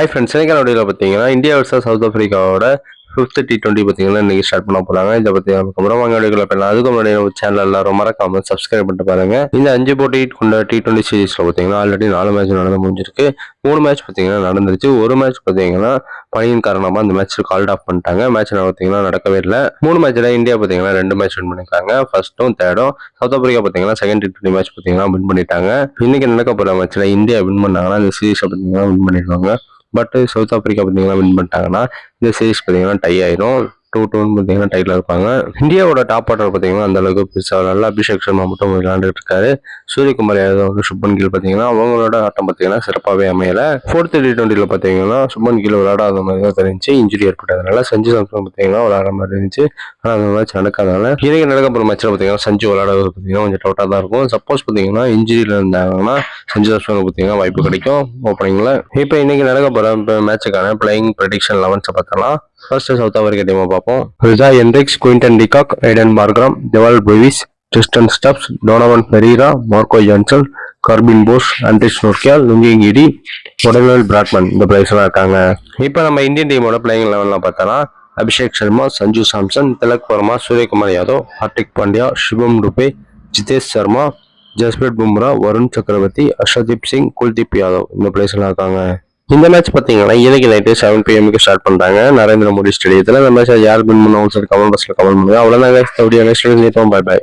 Hi friends எனக்கு பார்த்தீங்கன்னா India versus South ஆஃப்ரிக்காவோட ஃபிஃப்த் டி டுவெண்ட்டி பார்த்தீங்கன்னா இன்னைக்கு ஸ்டார்ட் பண்ண போகிறாங்க இதை பற்றி அதுக்கப்புறம் வாங்க வீடியோக்குள்ள போயிடலாம். அதுக்கு முன்னாடி நம்ம சேனல் எல்லாரும் மறக்காம சப்ஸ்கிரைப் பண்ணிட்டு பாருங்க. இந்த அஞ்சு போட்டி கொண்ட டி டுவெண்ட்டி சீரீஸில் பார்த்தீங்கன்னா ஆல்ரெடி நாலு மேட்ச் நடந்து முடிஞ்சிருக்கு. மூணு மேட்ச் பார்த்தீங்கன்னா நடந்துருச்சு. ஒரு மேட்ச் பார்த்தீங்கன்னா பணியின் காரணமாக அந்த மேட்ச் கால்ட் ஆஃப் பண்ணிட்டாங்க. மேட்ச் பார்த்தீங்கன்னா நடக்கவே இல்லை. மூணு மேட்ச்சில் இந்தியா பார்த்தீங்கன்னா ரெண்டு மேட்ச் வின் பண்ணிருக்காங்க. ஃபர்ஸ்ட்டும் தேர்டும் சவுத் ஆப்பிரிக்கா பார்த்தீங்கன்னா செகண்ட் டி டுவெண்ட்டி மேட்ச் பார்த்தீங்கன்னா வின் பண்ணிட்டாங்க. இன்னைக்கு நடக்க போகிற மேட்ச்சில் இந்தியா வின் பண்ணாங்கன்னா இந்த சீரீஸை பார்த்தீங்கன்னா வின் பண்ணிடுவாங்க. பட் சவுத் ஆப்பிரிக்கா பார்த்தீங்கன்னா வின் பண்ணிட்டாங்கன்னா இந்த சீரிஸ் பார்த்தீங்கன்னா டை ஆயிரும். டூ டூன்னு பார்த்தீங்கன்னா டைட்டில் இருப்பாங்க. இந்தியாவோட டாப் ஆர்டர் பார்த்தீங்கன்னா அந்த அளவுக்கு பெருசாக நல்லா அபிஷேக் சர்மா மட்டும் விளையாண்டுட்டு இருக்காரு. சூரியகுமார் யாதவ் சுப்மன் கில் பார்த்தீங்கன்னா அவங்களோட ஆட்டம் பார்த்தீங்கன்னா சிறப்பாகவே அமையல. ஃபோர்த் டி டுவெண்ட்டியில் பார்த்தீங்கன்னா சுப்மன் கில் விளையாடாத மாதிரி தான் தெரிஞ்சு இன்ஜுரி ஏற்பட்டதுனால சஞ்சு சாம்சன் பார்த்தீங்கன்னா விளையாடுற மாதிரி இருந்துச்சு. ஆனால் அந்த மேட்ச் நடக்காதனால இன்றைக்கி நடக்க போகிற மேட்ச்சில் பார்த்தீங்கன்னா சஞ்சு விளையாடுறது பார்த்தீங்கன்னா கொஞ்சம் டவுட்டாக தான் இருக்கும். சப்போஸ் பார்த்தீங்கன்னா இன்ஜுரியில் இருந்தாங்கன்னா சஞ்சு சாம்சனுக்கு பார்த்தீங்கன்னா வாய்ப்பு கிடைக்கும். ஓப்பனிங்கில் இப்போ இன்றைக்கி நடக்க போகிற மேட்சுக்கான பிளேயிங் ப்ரெடிக்ஷன் லெவன்ஸை பார்த்தலாம் ஃபர்ஸ்ட் சவுத் ஆப்பிரிக்கா டீமை பார்ப்போம். Reeza Hendricks Quinton de Kock Aiden Markram ஜெவால் Brevis Tristan Stubbs Donovan Ferreira Marco Jansen Corbin Bosch Anrich நோக்கியால் Lungi Ngidi உடல்நல் Bradman இந்த பிளேயர்ஸ்லாம் இருக்காங்க. இப்போ நம்ம இந்தியன் டீமோட பிளேயிங் லெவலில் பார்த்தோன்னா அபிஷேக் சர்மா சஞ்சு சாம்சன் திலக் வர்மா சூரியகுமார் யாதவ் ஹார்திக் பாண்டியா சிவம் டுபே ஜிதேஷ் சர்மா ஜஸ்பிரீத் பும்ரா வருண் சக்கரவர்த்தி அர்ஷதீப் சிங் குல்தீப் யாதவ் இந்த பிளேயர்ஸ்லாம் இருக்காங்க. இந்த மேட்ச் பார்த்தீங்கன்னா இன்னைக்கு நைட்டு செவன் பிஎம்க்கு ஸ்டார்ட் பண்ணுறாங்க நரேந்திர மோடி ஸ்டேடியத்தில் இந்த மேட்ச் யார் வின் பண்ண கமெண்ட் பாக்ஸ்ல கமெண்ட் பண்ணுங்க. அவ்வளோதாங்க வீடியோ நெக்ஸ்ட் பாய் பை